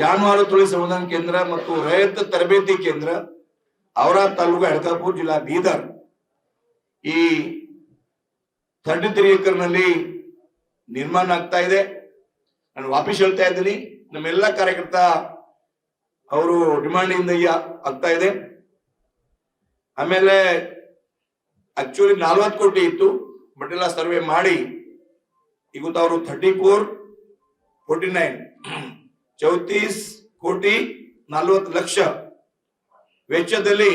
ಜಾನುವಾರು ತೊಳಿ ಸಂವಿಧಾನ ಕೇಂದ್ರ ಮತ್ತು ರೈತ ತರಬೇತಿ ಕೇಂದ್ರ, ಅವರ ತಾಲೂಕು ಹೆಡ್ಕಾಪುರ್ ಜಿಲ್ಲಾ ಬೀದರ್. ಈ ಥರ್ಟಿ ತ್ರೀ ನಿರ್ಮಾಣ ಆಗ್ತಾ ಇದೆ. ನಾನು ವಾಪಸ್ ಹೇಳ್ತಾ ಇದ್ದೀನಿ, ನಮ್ಮೆಲ್ಲ ಕಾರ್ಯಕರ್ತ ಅವರು ಡಿಮಾಂಡ್ ಇಂದ ಆಗ್ತಾ ಇದೆ. ಆಮೇಲೆ ಆಕ್ಚುಲಿ ನಲ್ವತ್ತು ಕೋಟಿ ಇತ್ತು, ಬಟ್ ಎಲ್ಲ ಸರ್ವೆ ಮಾಡಿ ಈಗ ಅವರು ಥರ್ಟಿ ಫೋರ್ ಫೋರ್ಟಿ ನೈನ್ ಚೌತೀಸ್ ಕೋಟಿ ನಲ್ವತ್ತು ಲಕ್ಷ ವೆಚ್ಚದಲ್ಲಿ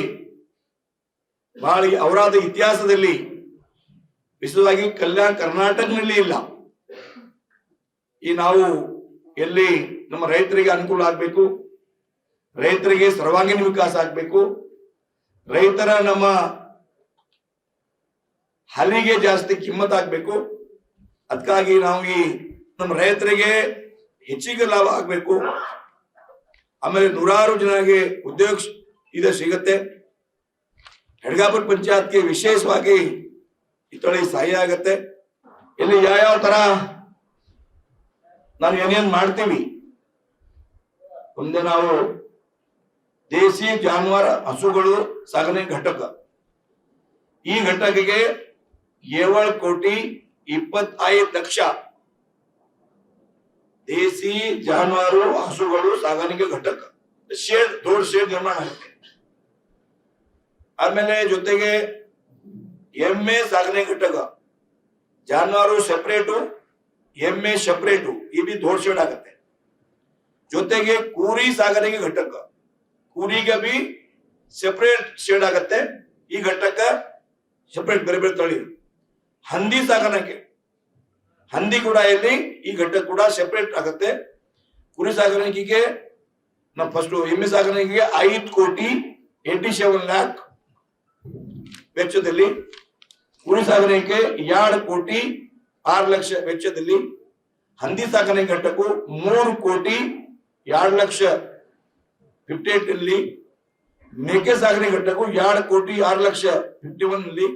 ಬಹಳ ಅವರಾದ ಇತಿಹಾಸದಲ್ಲಿ ವಿಶೇಷವಾಗಿ ಕಲ್ಯಾಣ ಕರ್ನಾಟಕನಲ್ಲಿ ಇಲ್ಲ. ಈ ನಾವು ಎಲ್ಲಿ ನಮ್ಮ ರೈತರಿಗೆ ಅನುಕೂಲ ಆಗ್ಬೇಕು, ರೈತರಿಗೆ ಸರ್ವಾಂಗೀಣ ವಿಕಾಸ ಆಗ್ಬೇಕು, ರೈತರ ನಮ್ಮ ಹಲಿಗೆ ಜಾಸ್ತಿ ಕಿಮ್ಮತ್ ಆಗ್ಬೇಕು ಅದಕ್ಕಾಗಿ ನಾವು ಈ ನಮ್ಮ ರೈತರಿಗೆ ಹೆಚ್ಚಿಗೆ ಲಾಭ ಆಗ್ಬೇಕು. ಆಮೇಲೆ ನೂರಾರು ಜನರಿಗೆ ಉದ್ಯೋಗ ಇದ ಸಿಗತ್ತೆ. ಹೆಡ್ಗಾಪುರ ಪಂಚಾಯತ್ಗೆ ವಿಶೇಷವಾಗಿ ಇತ್ತೊಳಗೆ ಸಹಾಯ ಆಗತ್ತೆ. ಇಲ್ಲಿ ಯಾವ್ಯಾವ ತರ ನಾವು ಏನೇನ್ ಮಾಡ್ತೀವಿ? ಮುಂದೆ ನಾವು ದೇಸಿ ಜಾನುವಾರ ಹಸುಗಳು ಸಾಗಣೆ ಘಟಕ. ಈ ಘಟಕಕ್ಕೆ ಏಳು ಕೋಟಿ ಇಪ್ಪತ್ತೈದು ಲಕ್ಷ ದೇಸಿ ಜಾನುವಾರು ಹಸುಗಳು ಸಾಗಾಣಿಕೆ ಘಟಕ ಶೇಡ್ ದೊಡ್ಡ ಶೇಡ್ ನಿರ್ಮಾಣ ಆಗುತ್ತೆ ಆಮೇಲೆ ಜೊತೆಗೆ ಎಮ್ಮೆ ಸಾಗಣೆ ಘಟಕ ಜಾನುವಾರು ಸೆಪರೇಟು ಎಮ್ಮೆ ಸೆಪರೇಟು ಈ ಬಿ ದೊಡ್ಡ ಶೇಡ್ ಆಗುತ್ತೆ ಜೊತೆಗೆ ಕೂರಿ ಸಾಗಾಣಿಕೆ ಘಟಕ ಕೂರಿಗೆ ಬಿ ಸೆಪರೇಟ್ ಶೇಡ್ ಆಗತ್ತೆ ಈ ಘಟಕ ಸೆಪರೇಟ್ ಬೇರೆ ಬೇರೆ ತಳಿ ಹಂದಿ ಸಾಗಾಣಿಕೆ ಹಂದಿ ಕೂಡ ಇಲ್ಲಿ, ಈ ಘಟ್ಟ ಕೂಡ ಸೆಪರೇಟ್ ಆಗುತ್ತೆ. ಕುರಿ ಸಾಗಾಣಿಕೆಗೆ ನಾವು ಫಸ್ಟ್ ಎಮ್ಮೆ ಸಾಗಾಣಿಕೆಗೆ ಐದು ಕೋಟಿ ಏಟಿ ಸೆವೆನ್ ಲ್ಯಾಕ್ ವೆಚ್ಚದಲ್ಲಿ ಕುರಿ ಸಾಗಾಣಿಕೆ ಎರಡು ಕೋಟಿ ಆರು ಲಕ್ಷ ವೆಚ್ಚದಲ್ಲಿ, ಹಂದಿ ಸಾಗಾಣಿಕೆ ಘಟ್ಟಕ್ಕೂ ಮೂರು ಕೋಟಿ ಎರಡು ಲಕ್ಷ ಫಿಫ್ಟಿ ಏಟ್ ಅಲ್ಲಿ ಮೇಕೆ ಸಾಗಾಣಿಕೆ ಘಟ್ಟಕ್ಕೂ ಎರಡು ಕೋಟಿ ಆರು ಲಕ್ಷ ಫಿಫ್ಟಿ ಒನ್ ಅಲ್ಲಿ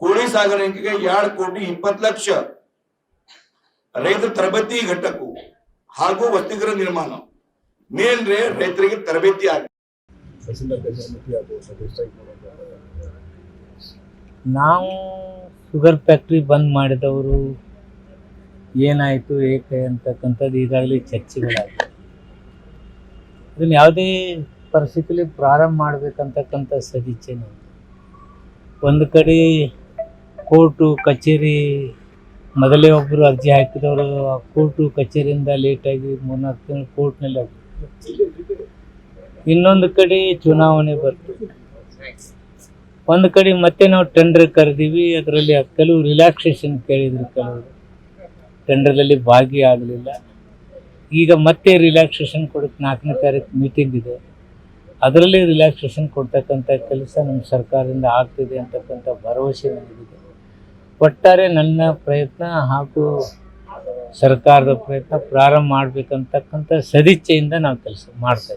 ಕೋಳಿ ಸಾಗಾಣಿಕೆಗೆ ಎರಡು ಕೋಟಿ ಇಪ್ಪತ್ತು ಲಕ್ಷ ರೈತ ತರಬೇತಿ ಘಟಕವು ಹಾಗೂ ವಸತಿಗೃಹ ನಿರ್ಮಾಣ. ಮೇನ್ ರೈತರಿಗೆ ತರಬೇತಿ ಆಗ. ನಾವು ಶುಗರ್ ಫ್ಯಾಕ್ಟ್ರಿ ಬಂದ್ ಮಾಡಿದವರು ಏನಾಯಿತು ಏಕೆ ಅಂತಕ್ಕಂಥದ್ದು ಈಗಾಗಲೇ ಚರ್ಚೆಗಳಾಗಿದೆ ಇದನ್ನು ಯಾವುದೇ ಪರಿಸ್ಥಿತಿಯಲ್ಲಿ ಪ್ರಾರಂಭ ಮಾಡಬೇಕಂತಕ್ಕಂಥ ಸದಿಚ್ಛೆ. ಒಂದು ಕಡೆ ಕೋರ್ಟು, ಕಚೇರಿ ಮೊದಲೇ ಒಬ್ಬರು ಅರ್ಜಿ ಹಾಕಿದವರು ಕೋರ್ಟು ಕಚೇರಿಯಿಂದ ಲೇಟಾಗಿ ಮೂರ್ನಾಲ್ಕು ತಿಂಗಳು ಕೋರ್ಟ್ನಲ್ಲಿ ಆಗ್ತದೆ ಇನ್ನೊಂದು ಕಡೆ ಚುನಾವಣೆ ಬರ್ತದೆ ಒಂದು ಕಡೆ ಮತ್ತೆ ನಾವು ಟೆಂಡರ್ ಕರೆದೀವಿ, ಅದರಲ್ಲಿ ಕೆಲವು ರಿಲ್ಯಾಕ್ಸೇಷನ್ ಕೇಳಿದ್ರು ಕೆಲವರು. ಟೆಂಡರ್ದಲ್ಲಿ ಭಾಗಿಯಾಗಲಿಲ್ಲ ಈಗ ಮತ್ತೆ ರಿಲ್ಯಾಕ್ಸೇಷನ್ ಕೊಡಕ್ಕೆ ನಾಲ್ಕನೇ ತಾರೀಕು ಮೀಟಿಂಗ್ ಇದೆ. ಅದರಲ್ಲಿ ರಿಲ್ಯಾಕ್ಸೇಷನ್ ಕೊಡ್ತಕ್ಕಂಥ ಕೆಲಸ ನಮ್ಮ ಸರ್ಕಾರದಿಂದ ಆಗ್ತಿದೆ ಅಂತಕ್ಕಂಥ ಭರವಸೆ ನನಗಿದೆ ಒಟ್ಟಾರೆ ನನ್ನ ಪ್ರಯತ್ನ ಹಾಗೂ ಸರ್ಕಾರದ ಪ್ರಯತ್ನ ಪ್ರಾರಂಭ ಮಾಡಬೇಕಂತಕ್ಕಂಥ ಸದಿಚ್ಛೆಯಿಂದ ನಾವು ಕೆಲಸ ಮಾಡ್ತಾ